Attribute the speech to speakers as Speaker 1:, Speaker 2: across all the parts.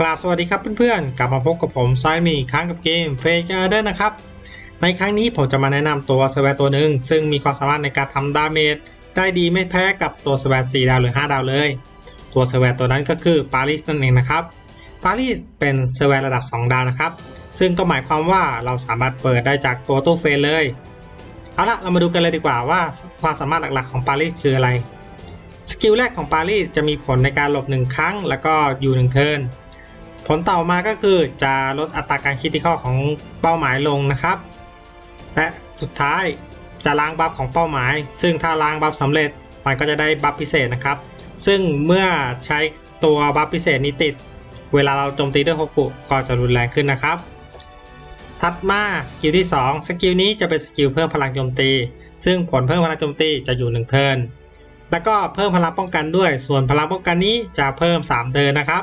Speaker 1: กราบสวัสดีครับเพื่อนๆ กลับมาพบกับผมไซมีอีกครั้งกับเกมเฟกเดอร์นะครับ ในครั้งนี้ผมจะมาแนะนำตัวสแวร์ตัวหนึ่งซึ่งมีความสามารถในการทำดาเมจได้ดีไม่แพ้กับตัวสแวร์4ดาวหรือ 5 ดาวเลย ตัวสแวร์ตัวนั้นก็คือปารีสนั่นเองนะครับ ปารีสเป็นสแวร์ระดับ 2 ดาวนะครับ ซึ่งก็หมายความว่าเราสามารถเปิดได้จากตัวตู้เฟนเลย เอาละเรามาดูกันเลยดีกว่าว่าความสามารถหลักๆของปารีสคืออะไร สกิลแรกของปารีสจะมีผลในการหลบ1ครั้ง แล้วก็อยู่1เทิร์น ผลต่อมาก็คือจะลดอัตราการคิดที่ข้อของเป้าหมายลงนะครับ และสุดท้ายจะล้างบัฟของเป้าหมาย ซึ่งถ้าล้างบัฟสำเร็จมันก็จะได้บัฟพิเศษนะครับ ซึ่งเมื่อใช้ตัวบัฟพิเศษนี้ติด เวลาเราโจมตีด้วยโฮกุก็จะรุนแรงขึ้นนะครับ ถัดมาสกิลที่ 2 สกิลนี้จะเป็นสกิลเพิ่มพลังโจมตี ซึ่งผลเพิ่มพลังโจมตีจะอยู่1เทิร์นแล้วก็เพิ่มพลังป้องกันด้วย ส่วนพลังป้องกันนี้จะเพิ่ม 3 เทิร์นนะครับ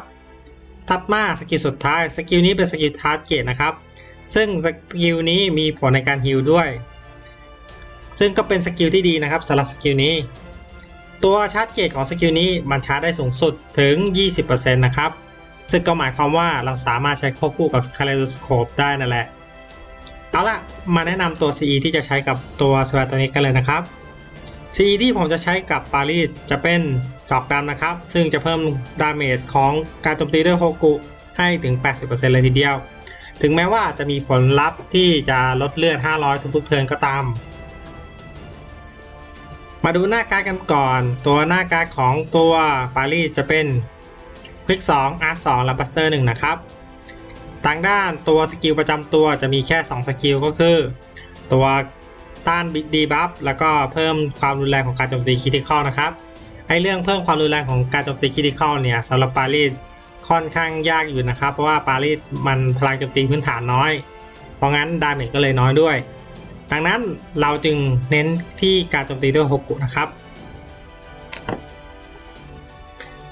Speaker 1: ถัดมาสกิลสุดท้ายสกิลนี้เป็นสกิลทาร์เกตนะครับ ซึ่งสกิลนี้มีผลในการฮิลด้วย ซึ่งก็เป็นสกิลที่ดีนะครับสำหรับสกิลนี้ ตัวชาร์จเกตของสกิลนี้มันชาร์จได้สูงสุดถึง 20%นะครับ ซึ่งก็หมายความว่าเราสามารถใช้ควบคู่กับคาเลโดสโคปได้นั่นแหละ เอาละมาแนะนำตัว CE ที่จะใช้กับตัวสวัสตัวนี้กันเลยนะครับ CE ที่ผมจะใช้กับปารีสจะเป็น จอกดำนะครับ ซึ่งจะเพิ่มดาเมจของการโจมตีด้วยโฮกุให้ถึง 80%เลยทีเดียว ถึงแม้ว่าจะมีผลลัพธ์ที่จะลดเลือด 500 ทุกๆเทิร์นก็ตาม มาดูหน้าการ์ดกันก่อน ตัวหน้าการ์ดของตัวปารีจะเป็นควิก2 R 2และ Buster 1นะครับทางด้านตัวสกิลประจำตัวจะมีแค่ 2 สกิลก็คือ ตัวต้านดีบัฟแล้วก็เพิ่มความรุนแรงของการโจมตีคิติคอลนะครับ ไอเรื่องเพิ่มความรุนแรงของการโจมตีคิติคอลเนี่ยสำหรับปารีสค่อนข้างยากอยู่นะครับ เพราะว่าปารีสมันพลังโจมตีพื้นฐานน้อย เพราะงั้นดาเมจก็เลยน้อยด้วย ดังนั้นเราจึงเน้นที่การโจมตีด้วยฮกุนะครับ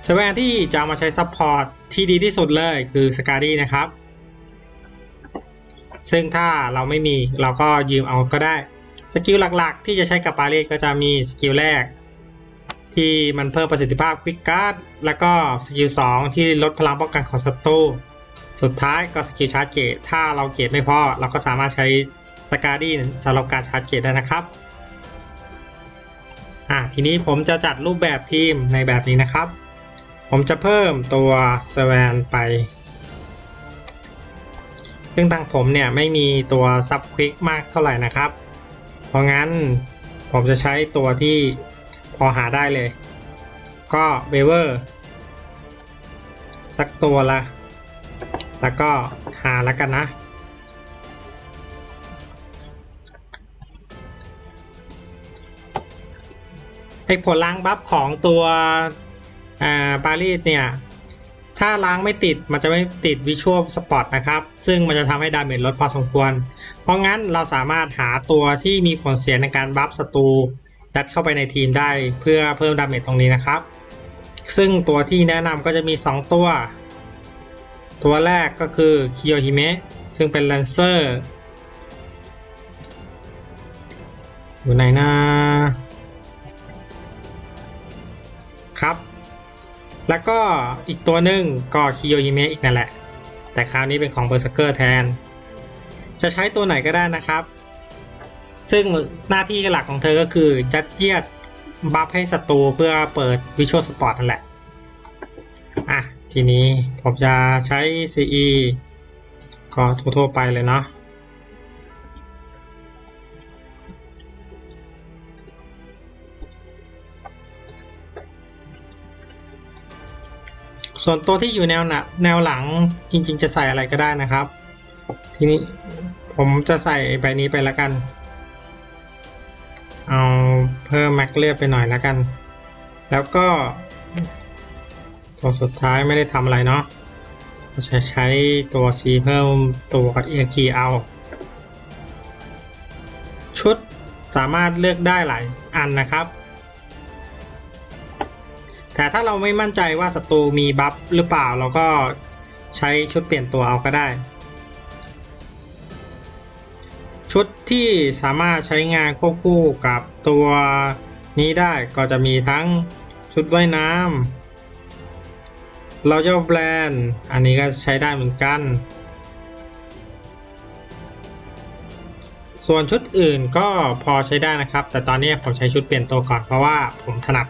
Speaker 1: สแวร์ที่จะามาใช้ซัพพอร์ตที่ดีที่สุดเลยคือสกาดี้นะครับ ซึ่งถ้าเราไม่มีเราก็ยืมเอาก็ได้ สกิลหลักๆ ที่จะใช้กับปารีสก็จะมีสกิลแรก ที่มันเพิ่มประสิทธิภาพควิกการ์ดแล้วก็สกิล2ที่ลดพลังป้องกันของศัตรูสุดท้ายก็สกิลชาร์จเกตถ้าเราเกตไม่พอเราก็สามารถใช้สกาดี้สำหรับการชาร์จเกตได้นะครับอะทีนี้ผมจะจัดรูปแบบทีมในแบบนี้นะครับ ผมจะเพิ่มตัวสแวนไป ซึ่งทางผมเนี่ยไม่มีตัวซับควิกมากเท่าไหร่นะครับ เพราะงั้นผมจะใช้ตัวที่ อหาได้เลย ก็เบเวอร์สักตัวละ แล้วก็หาแล้วกันนะ ไอผลล้างบัฟของตัวอ่าปารีสเนี่ย ถ้าล้างไม่ติดมันจะไม่ติดวิชวลสปอตนะครับ ซึ่งมันจะทำให้ดาเมจลดพอสมควร เพราะงั้นเราสามารถหาตัวที่มีผลเสียในการบัฟศัตรู ยัดเข้าไปในทีมได้เพื่อเพิ่มดาเมจตรงนี้นะครับ ซึ่งตัวที่แนะนำก็จะมี 2 ตัว ตัวแรกก็คือคิโยฮิเมะซึ่งเป็นแลนเซอร์อยู่ไหนนะครับ แล้วก็อีกตัวหนึ่งก็คิโยฮิเมะอีกนั่นแหละ แต่คราวนี้เป็นของเบอร์สเกอร์แทน จะใช้ตัวไหนก็ได้นะครับ ซึ่งหน้าที่หลักของเธอก็คือยัดเยียดบัฟให้ศัตรูเพื่อเปิดวิชวลสปอร์ตนั่นแหละ อะ ทีนี้ผมจะใช้ CE ก็ทั่วๆไปเลยเนาะส่วนตัวที่อยู่แนวหนะแนวหลังจริงๆจะใส่อะไรก็ได้นะครับ ทีนี้ผมจะใส่ใบนี้ไปล้วกัน เอาเพิ่มแม็กเลือดไปหน่อยแล้วกัน แล้วก็ ตัวสุดท้ายไม่ได้ทำอะไรเนาะจะใช้ตัว C เพิ่มตัวกับ EXP เอา ชุดสามารถเลือกได้หลายอันนะครับ แต่ถ้าเราไม่มั่นใจว่าศัตรูมีบัฟหรือเปล่าเราก็ใช้ชุดเปลี่ยนตัวเอาก็ได้ ชุดที่สามารถใช้งานควบคู่กับตัวนี้ได้ก็จะมีทั้งชุดว่ายน้ำเราจะแบรนด์อันนี้ก็ใช้ได้เหมือนกัน ส่วนชุดอื่นก็พอใช้ได้นะครับ แต่ตอนนี้ผมใช้ชุดเปลี่ยนตัวก่อนเพราะว่าผมถนัด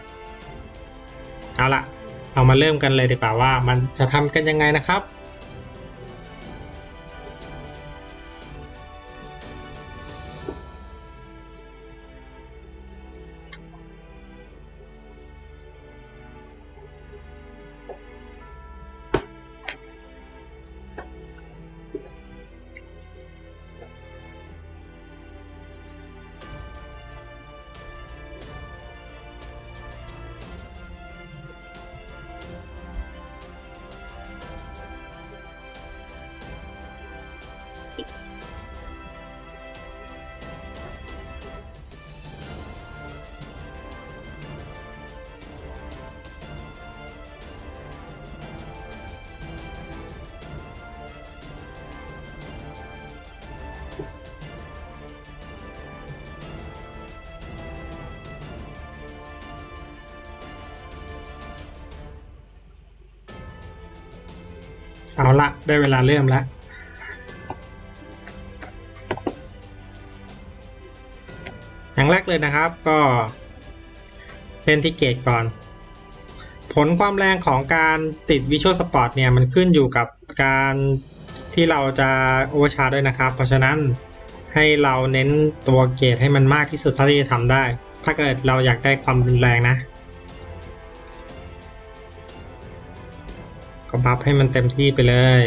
Speaker 1: เอาละเรามาเริ่มกันเลยดีกว่าว่ามันจะทำกันยังไงนะครับ เอาละได้เวลาเริ่มแล้วอย่างแรกเลยนะครับก็เล่นที่เกตก่อน ผลความแรงของการติด Visual Sport เนี่ยมันขึ้นอยู่กับการที่เราจะโอเวอร์ชาร์ด้วยนะครับ เพราะฉะนั้นให้เราเน้นตัวเกตให้มันมากที่สุดเท่าที่จะทำได้ ถ้าเกิดเราอยากได้ความรุนแรงนะ ก็บัฟให้มันเต็มที่ไปเลย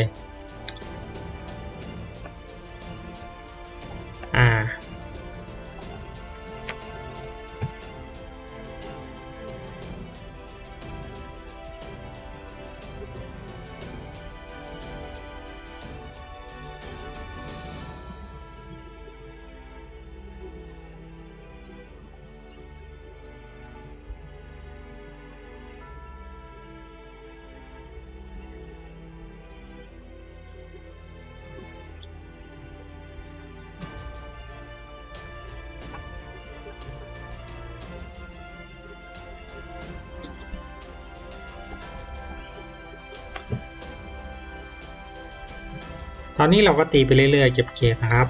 Speaker 1: ตอนนี้เราก็ตีไปเรื่อยๆ เก็บเกรดนะครับ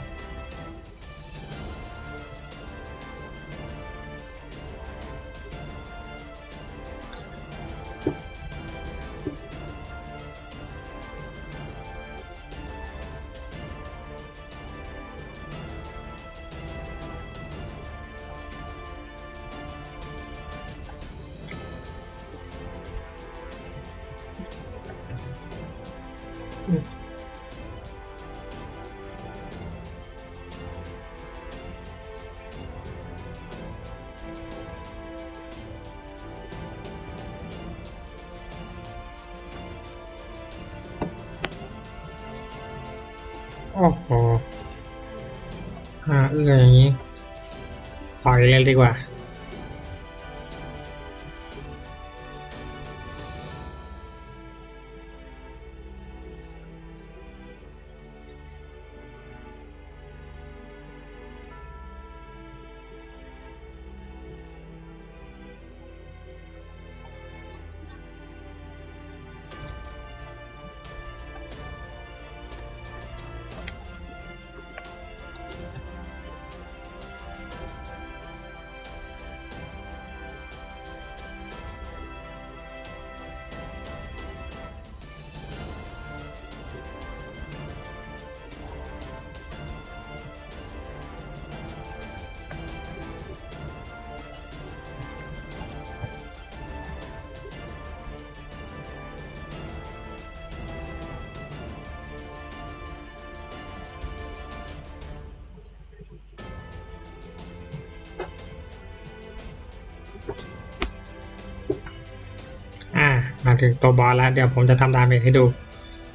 Speaker 1: โอ้โหอ่าเอื้ออย่างนี้ถอยเลยดีกว่า ถึงตัวบอสแล้วเดี๋ยวผมจะทำดาเมจให้ดู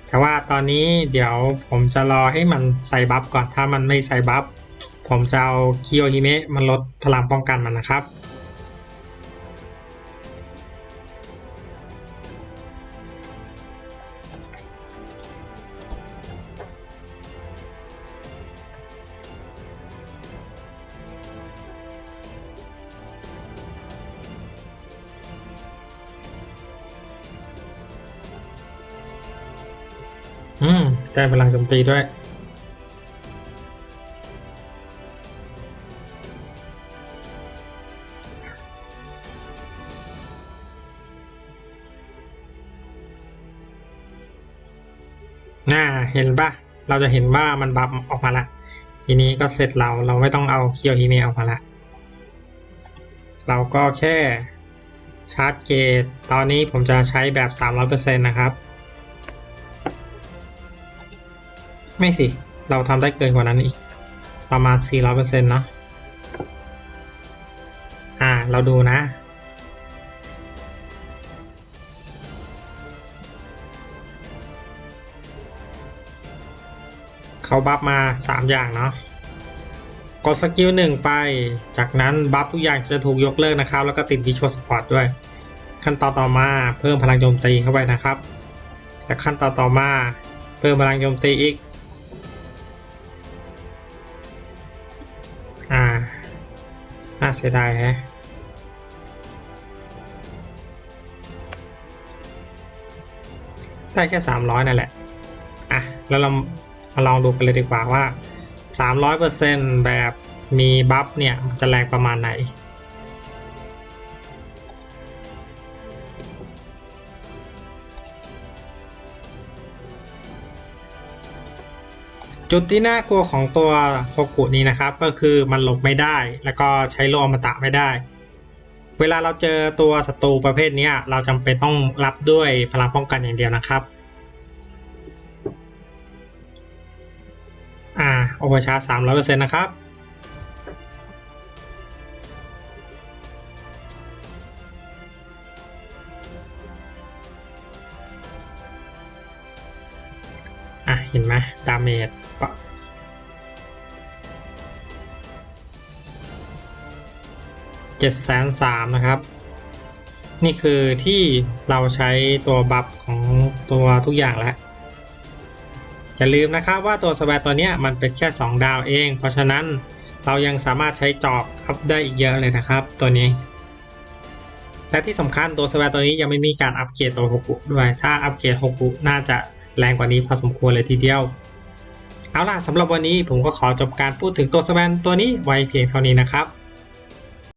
Speaker 1: แต่ว่าตอนนี้เดี๋ยวผมจะรอให้มันใส่บัฟก่อนถ้ามันไม่ใส่บัฟผมจะเอาคิโอฮิเมะมันลดพลังป้องกันมันนะครับ อืมได้พลังโจมตีด้วย น่า เห็นปะเราจะเห็นว่ามันบัฟออกมาละ ทีนี้ก็เสร็จเรา เราไม่ต้องเอาเคียวฮีเมออกมาละ เราก็แค่ชาร์จเกต ตอนนี้ผมจะใช้แบบ 300%นะครับ ไม่สิ เราทำได้เกินกว่านั้นอีก ประมาณ 400%เนาะอ่า เราดูนะ เขาบัฟมา 3 อย่างเนาะกดสกิลหนึ่งไป จากนั้นบัฟทุกอย่างจะถูกยกเลิกนะครับ แล้วก็ติดวิชวลสปอร์ตด้วย ขั้นตอนต่อมาเพิ่มพลังโจมตีเข้าไปนะครับ และขั้นตอนต่อมาเพิ่มพลังโจมตีอีก น่าเสียดายแฮะได้แค่ 300 นั่นแหละ อะ แล้วเรามาลองดูกันเลยดีกว่าว่า 300%แบบมีบัฟเนี่ย จะแรงประมาณไหน จุดที่น่ากลัวของตัวโฮกุนี้นะครับ ก็คือมันหลบไม่ได้ แล้วก็ใช้โลอมตะไม่ได้ เวลาเราเจอตัวศัตรูประเภทนี้เราจำเป็นต้องรับด้วยพลังป้องกันอย่างเดียวนะครับอ่าโอเวอร์ชาร์จสามร้อยเปอร์เซ็นต์นะครับอะเห็นไหมดาเมจ ปะเจ็ดแสนสามนะครับ นี่คือที่เราใช้ตัวบัฟของตัวทุกอย่างแล้ว อย่าลืมนะครับว่าตัวสแวร์ตัวนี้มันเป็นแค่ 2 ดาวเอง เพราะฉะนั้นเรายังสามารถใช้จอบอัพได้อีกเยอะเลยนะครับตัวนี้ และที่สำคัญตัวสแวร์ตัวนี้ยังไม่มีการอัปเกรดตัวฮกุด้วย ถ้าอัปเกรดฮกุน่าจะแรงกว่านี้พอสมควรเลยทีเดียวเอาล่ะสำหรับวันนี้ผมก็ขอจบการพูดถึงตัวสแวนตัวนี้ไว้เพียงเท่านี้นะครับ